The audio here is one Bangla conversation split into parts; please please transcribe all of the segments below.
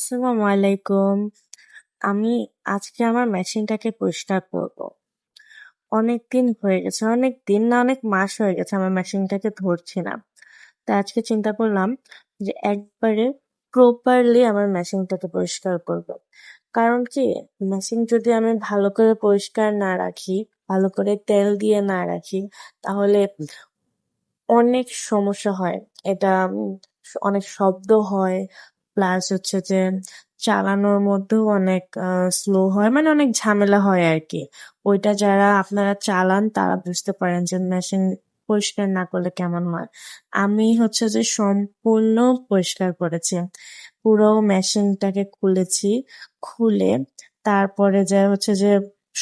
আসসালামু আলাইকুম। আমি আজকে আমার মেশিনটাকে পরিষ্কার করব। অনেকদিন হয়ে গেছে। অনেক দিন না অনেক মাস হয়ে গেছে আমার মেশিনটাকে ধরছি না। তাই আজকে চিন্তা করলাম যে একবারে প্রপারলি আমার মেশিনটাকে পরিষ্কার করব। কারণ কি মেশিন যদি আমি ভালো করে পরিষ্কার না রাখি, ভালো করে তেল দিয়ে না রাখি তাহলে অনেক সমস্যা হয়। এটা অনেক শব্দ হয় প্লাস হচ্ছে যে চালানোর মধ্যেও অনেক স্লো হয় মানে অনেক ঝামেলা হয় আর কি ওইটা যারা আপনারা চালান, তারা বুঝতে পারেন যে মেশিন পরিষ্কার না করলে কেমন হয়। আমি হচ্ছে যে সম্পূর্ণ পরিষ্কার করেছি। পুরো মেশিনটাকে খুলেছি, খুলে তারপরে যা হচ্ছে যে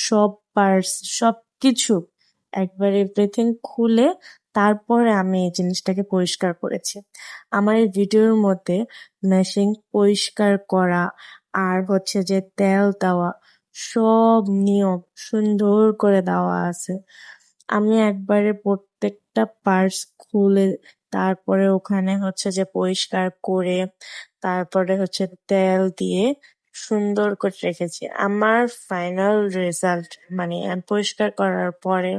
সব পার্টস সব কিছু একবার এভরিথিং খুলে তারপরে আমি এই জিনিসটাকে পরিষ্কার করেছি। আমার এই ভিডিওর মধ্যে মেশিন পরিষ্কার করা আর হচ্ছে যে তেল দেওয়া সব নিয়ম সুন্দর করে দেওয়া আছে। আমি একবারে প্রত্যেকটা পার্টস খুলে তারপরে ওখানে হচ্ছে যে পরিষ্কার করে তারপরে হচ্ছে তেল দিয়ে সুন্দর করে রেখেছি। আমার ফাইনাল রেজাল্ট মানে পরিষ্কার করার পরে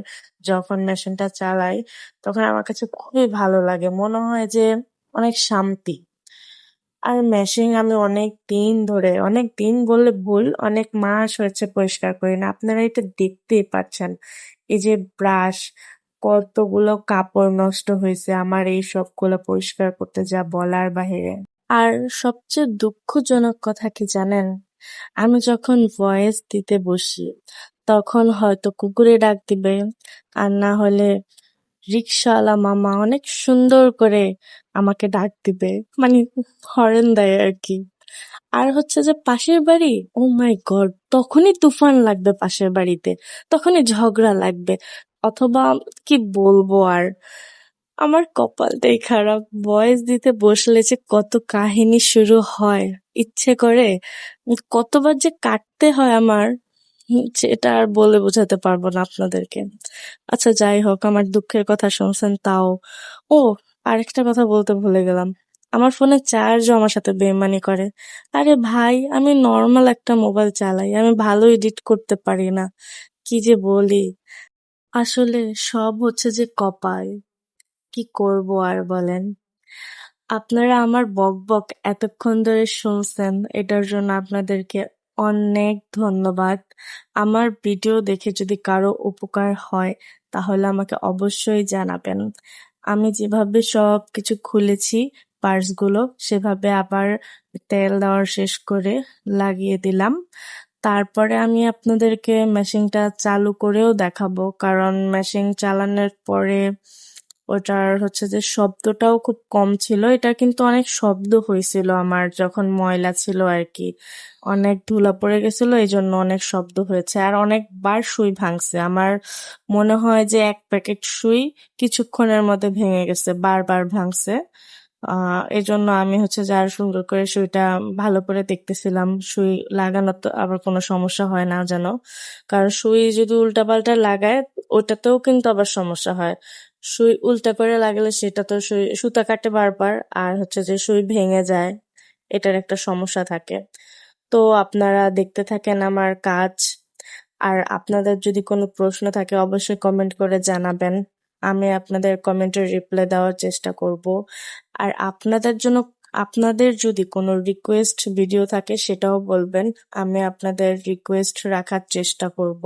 যখন মেশিনটা চালাই, তখন আমার কাছে খুবই ভালো লাগে। মনে হয় যে অনেক শান্তি। আর মেশিন আমি অনেক দিন ধরে, অনেক দিন বললে ভুল, অনেক মাস হয়েছে পরিষ্কার করি না। আপনারা এটা দেখতেই পাচ্ছেন। এই যে ব্রাশ কতগুলো কাপড় নষ্ট হয়েছে। আমার এই সবগুলো পরিষ্কার করতে যা বলার বাহিরে। আর সবচেয়ে দুঃখজনক কথা কি জানেন? আমি যখন ভয়েস দিতে বসি, তখন হয়তো কুকুরে ডাক দিবে, আর না হলে রিক্সাওয়ালা মামা অনেক সুন্দর করে আমাকে ডাক দিবে মানে হরেন দেয় আর কি। আর হচ্ছে যে পাশের বাড়ি, ও মাই গড, তখনই তুফান লাগবে পাশের বাড়িতে, তখনই ঝগড়া লাগবে, অথবা কি বলব আর? আমার কপালটাই খারাপ। ভয়েস দিতে বসলে যে কত কাহিনী শুরু হয়। ইচ্ছে করে কতবার যে কাটতে হয় আমার এটা আর বলে বোঝাতে পারব না আপনাদেরকে। আচ্ছা যাই হোক, আমার দুঃখের কথা শুনছেন তাও। ও, আরেকটা কথা বলতে ভুলে গেলাম। আমার ফোনে চার্জও আমার সাথে বেমানি করে। আরে ভাই, আমি নর্মাল একটা মোবাইল চালাই। আমি ভালো এডিট করতে পারি না। কি যে বলি। আসলে সব হচ্ছে যে কপাল। কি করব আর বলেন? আপনারা আমার বক বক এতক্ষণ ধরে শুনছেন, এটার জন্য আপনাদেরকে অনেক ধন্যবাদ। আমার ভিডিও দেখে যদি কারও উপকার হয়, তাহলে আমাকে অবশ্যই জানাবেন। আমি যেভাবে সব কিছু খুলেছি, পার্টসগুলো, সেভাবে আবার তেল দেওয়ার শেষ করে লাগিয়ে দিলাম। তারপরে আমি আপনাদেরকে মেশিনটা চালু করেও দেখাবো, কারণ মেশিন চালানোর পরে ওটার হচ্ছে যে শব্দটাও খুব কম ছিল। এটা কিন্তু অনেক শব্দ হয়েছিল আমার যখন ময়লা ছিল আর কি অনেক ধুলা পড়ে গেছিল এই জন্য অনেক শব্দ হয়েছে। আর অনেকবার সুই ভাঙছে। আমার মনে হয় যে এক প্যাকেট সুই কিছুক্ষণের মধ্যে ভেঙে গেছে, বারবার ভাঙছে। আহ এই জন্য আমি হচ্ছে যে আর সুন্দর করে সুইটা ভালো করে দেখতেছিলাম। সুই লাগানো তো আবার কোনো সমস্যা হয় না যেন। কারণ সুই যদি উল্টাপাল্টা লাগায়, ওটাতেও কিন্তু আবার সমস্যা হয়। সুই উল্টা করে লাগলে সেটা তো সুই, সুতা কাটে বারবার, আর হচ্ছে যে সুই ভেঙে যায়, এটার একটা সমস্যা থাকে। তো আপনারা দেখতে থাকেন আমার কাজ, আর আপনাদের যদি কোনো প্রশ্ন থাকে অবশ্যই কমেন্ট করে জানাবেন। আমি আপনাদের কমেন্টের রিপ্লাই দেওয়ার চেষ্টা করব। আর আপনাদের জন্য, আপনাদের যদি কোনো রিকোয়েস্ট ভিডিও থাকে সেটাও বলবেন, আমি আপনাদের রিকোয়েস্ট রাখার চেষ্টা করব।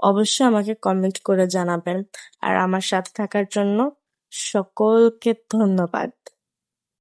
অবশ্যই আমাকে কমেন্ট করে জানাবেন। আর আমার সাথে থাকার জন্য সকলকে ধন্যবাদ।